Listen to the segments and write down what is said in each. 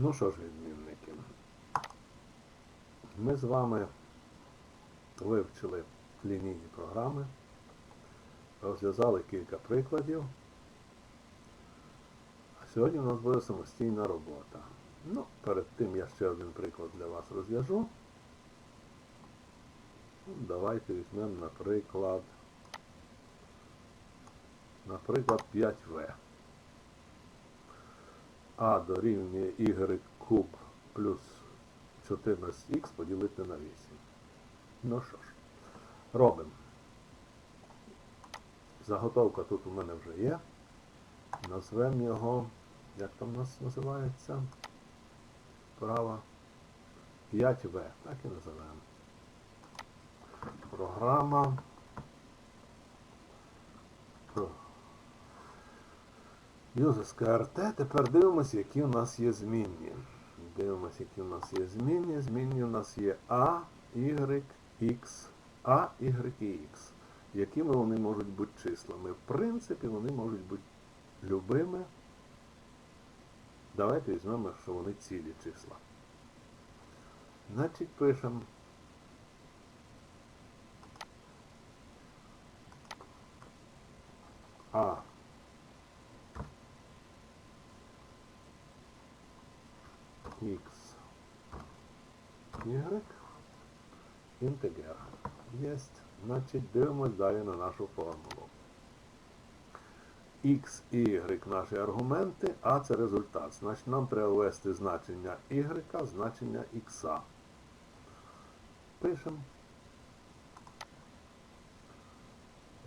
Ну що ж, відмінники, ми з вами вивчили лінійні програми, розв'язали кілька прикладів. А сьогодні у нас буде самостійна робота. Ну, перед тим я ще один приклад для вас розв'яжу. Давайте візьмемо, наприклад, наприклад, 5В. А дорівнює y куб плюс 14х поділити на 8. Ну що ж, робимо. Заготовка тут у мене вже є. Назвемо його, як там у нас називається? Права 5В, так і називаємо. Програма. Юзес КРТ. Тепер дивимося, які у нас є змінні. Дивимося, які у нас є змінні. Змінні у нас є А, Y, X, А, Y і X. Якими вони можуть бути числами? В принципі, вони можуть бути любими. Давайте візьмемо, що вони цілі числа. Значить, пишемо. А x, y, інтегер. Єсть. Значить, дивимось далі на нашу формулу. X і y наші аргументи, а це результат. Значить, нам треба ввести значення y, значення x. Пишемо.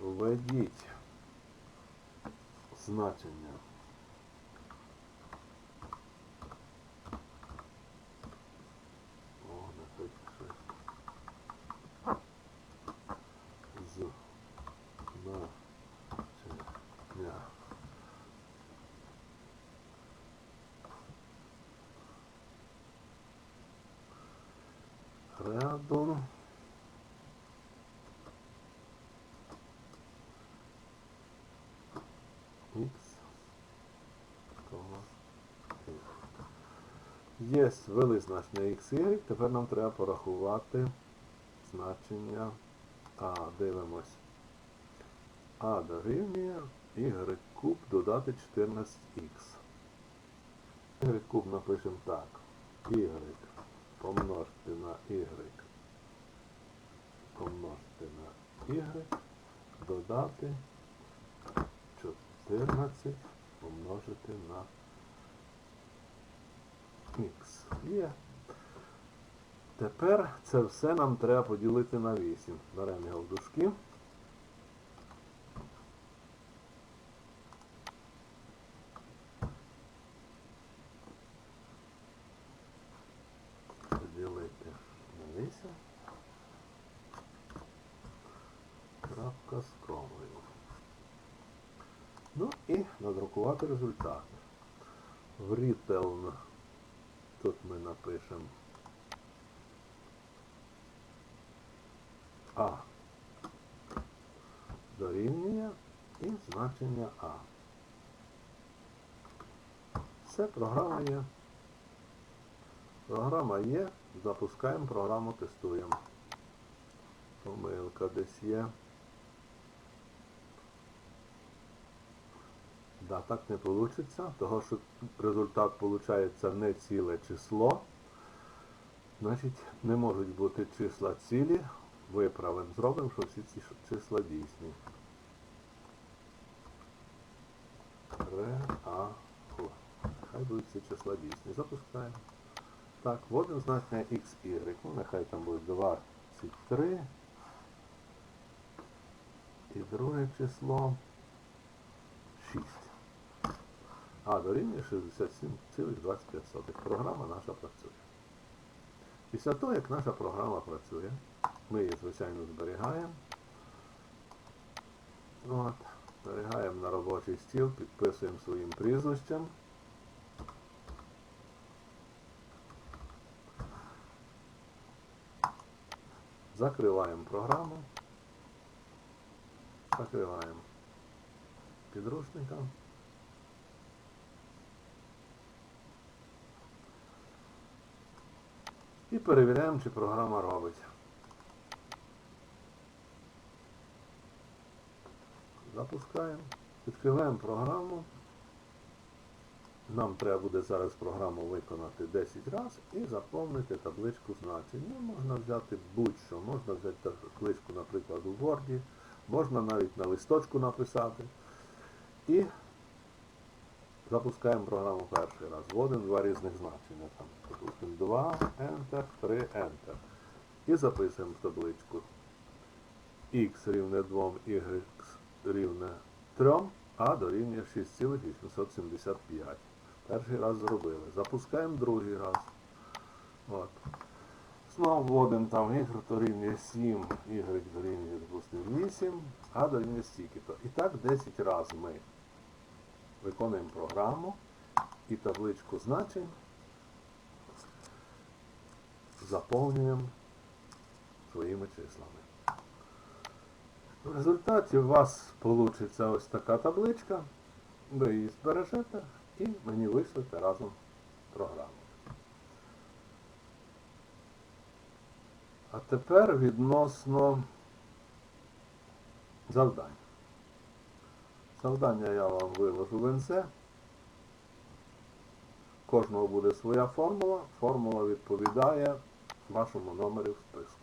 Введіть значення О, не хоч щось. З значення ряду X. Є ввели значення x, y, тепер нам треба порахувати значення А. Дивимось. А дорівнює y куб додати 14х. Y куб напишемо так. Y помножити на y помножити на y додати 14 помножити на х. Є. Тепер це все нам треба поділити на 8. Беремо його в дужки. Поділити на 8. Комою. Ну і надрукувати результат. В Written тут ми напишемо А дорівнює і значення А. Все, програма є. Програма є. Запускаємо програму, тестуємо. Помилка десь є. Да, так не вийде, того що результат виходить не ціле число. Значить, не можуть бути числа цілі. Виправимо, зробимо, що всі ці числа дійсні. Ре, А, Х. Хай будуть ці числа дійсні. Запускаємо. Так, вводимо значення X, Y. Ну, нехай там буде 23. І друге число 6. А дорівнює 67,25. Програма наша працює. Після того, як наша програма працює, ми її, звичайно, зберігаємо. От, зберігаємо на робочий стіл, підписуємо своїм прізвищем. Закриваємо програму. Закриваємо підручника. І перевіряємо, чи програма робить. Запускаємо. Відкриваємо програму. Нам треба буде зараз програму виконати 10 разів і заповнити табличку значень. Ну, можна взяти будь-що, можна взяти табличку, наприклад, у Word, можна навіть на листочку написати. І запускаємо програму перший раз. Вводимо два різних значення. Там, допустимо, 2, Enter, 3, Enter. І записуємо в табличку x рівне 2, y рівне 3, а дорівнює 6,875. Перший раз зробили. Запускаємо другий раз. От. Знову вводимо там y дорівнює 7, y дорівнює, допустимо, 8, а дорівнює стільки-то. І так 10 разів ми виконуємо програму і табличку значень заповнюємо своїми числами. В результаті у вас вийде ось така табличка, ви її збережете і мені вийшлете разом програму. А тепер відносно завдань. Завдання я вам виложу в НС. Кожного буде своя формула. Формула відповідає вашому номеру в списку.